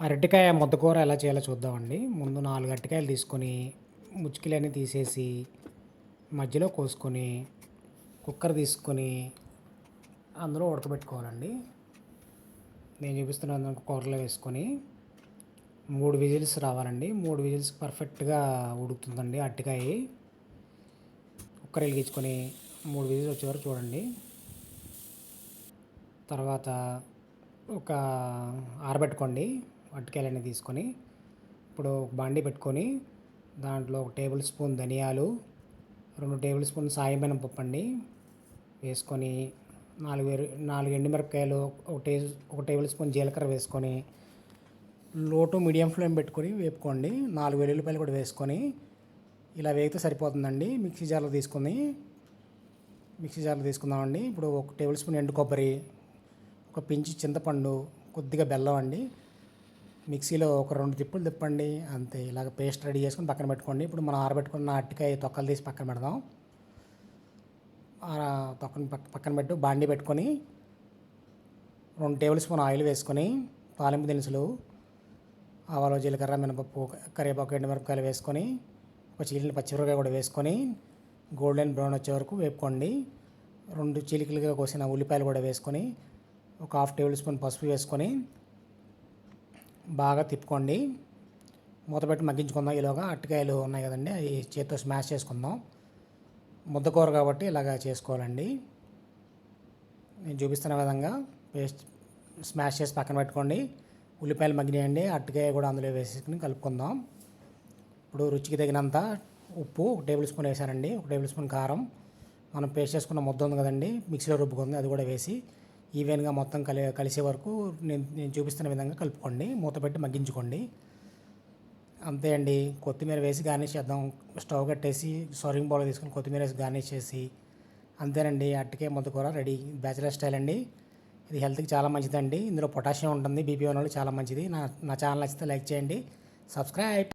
అరటికాయ ముద్దకూర ఎలా చేయాలో చూద్దామండి. ముందు నాలుగు అరటికాయలు తీసుకొని ముచ్చుకిలన్నీ తీసేసి మధ్యలో కోసుకొని కుక్కర్ తీసుకొని అందులో ఉడకబెట్టుకోవాలండి. నేను చూపిస్తున్న కూరలో వేసుకొని మూడు విజిల్స్ రావాలండి. మూడు విజిల్స్ పర్ఫెక్ట్గా ఉడుకుతుందండి అరటికాయ. కుక్కర్ వెలిగించుకొని మూడు విజిల్స్ వచ్చేవారు చూడండి. తర్వాత ఒక ఆరబెట్టుకోండి. అరటికాయలన్నీ తీసుకొని ఇప్పుడు ఒక బాండి పెట్టుకొని దాంట్లో ఒక టేబుల్ స్పూన్ ధనియాలు రెండు టేబుల్ స్పూన్ సాయమైన పప్పు అండి వేసుకొని నాలుగు నాలుగు ఎండుమిరపకాయలు ఒక టే ఒక టేబుల్ స్పూన్ జీలకర్ర వేసుకొని లోటు మీడియం ఫ్లేమ్ పెట్టుకొని వేపుకోండి. నాలుగు వెల్లుల్లిపాయలు కూడా వేసుకొని ఇలా వేగితే సరిపోతుందండి. మిక్సీ జార్లో తీసుకొని మిక్సీ జార్లో తీసుకుందామండి. ఇప్పుడు ఒక టేబుల్ స్పూన్ ఎండు కొబ్బరి ఒక పించి చింతపండు కొద్దిగా బెల్లం అండి. మిక్సీలో ఒక రెండు తిప్పులు తిప్పండి అంతే. ఇలాగ పేస్ట్ రెడీ చేసుకొని పక్కన పెట్టుకోండి. ఇప్పుడు మనం ఆరబెట్టుకున్న అరటికాయ తొక్కలు తీసి పక్కన పెడదాం. ఆ తొక్కని పక్క పక్కన పెట్టు బాండి పెట్టుకొని రెండు టేబుల్ స్పూన్ ఆయిల్ వేసుకొని తాలింపు దినుసులు ఆవాలో జీలకర్ర మినపప్పు కరివేపాకు ఎండుమిరపకాయలు వేసుకొని ఒక చీలిన పచ్చిమిరపకాయ కూడా వేసుకొని గోల్డెన్ బ్రౌన్ వచ్చే వరకు వేపుకోండి. రెండు చీలికలుగా కోసిన ఉల్లిపాయలు కూడా వేసుకొని ఒక హాఫ్ టేబుల్ స్పూన్ పసుపు వేసుకొని బాగా తిప్పుకోండి. మూతపెట్టి మగ్గించుకుందాం. ఈలోగా అరటికాయలు ఉన్నాయి కదండి అవి చేతితో స్మాష్ చేసుకుందాం. ముద్దకూర కాబట్టి ఇలాగా చేసుకోవాలండి. నేను చూపిస్తున్న విధంగా పేస్ట్ స్మాష్ చేసి పక్కన పెట్టుకోండి. ఉల్లిపాయలు మగ్గినాయండి. అరటికాయ కూడా అందులో వేసుకుని కలుపుకుందాం. ఇప్పుడు రుచికి తగినంత ఉప్పు ఒక టేబుల్ స్పూన్ వేసానండి. ఒక టేబుల్ స్పూన్ కారం. మనం పేస్ట్ చేసుకున్న ముద్ద ఉంది కదండి మిక్సీలో రుబ్బుకుంది అది కూడా వేసి ఈవెన్గా మొత్తం కలి కలిసే వరకు నేను నేను చూపిస్తున్న విధంగా కలుపుకోండి. మూత పెట్టి మగ్గించుకోండి. అంతే అండి. కొత్తిమీర వేసి గార్నిష్ చేద్దాం. స్టవ్ కట్టేసి సర్వింగ్ బౌల్ తీసుకొని కొత్తిమీర వేసి గార్నిష్ చేసి అంతేనండి. అట్టకే ముద్దకూర రెడీ. బ్యాచిలర్ స్టైల్ అండి. ఇది హెల్త్కి చాలా మంచిదండి. ఇందులో పొటాషియం ఉంటుంది. బీపీ ఉన్న వాళ్ళు చాలా మంచిది. నా నా ఛానల్ నచ్చితే లైక్ చేయండి. సబ్స్క్రైబ్.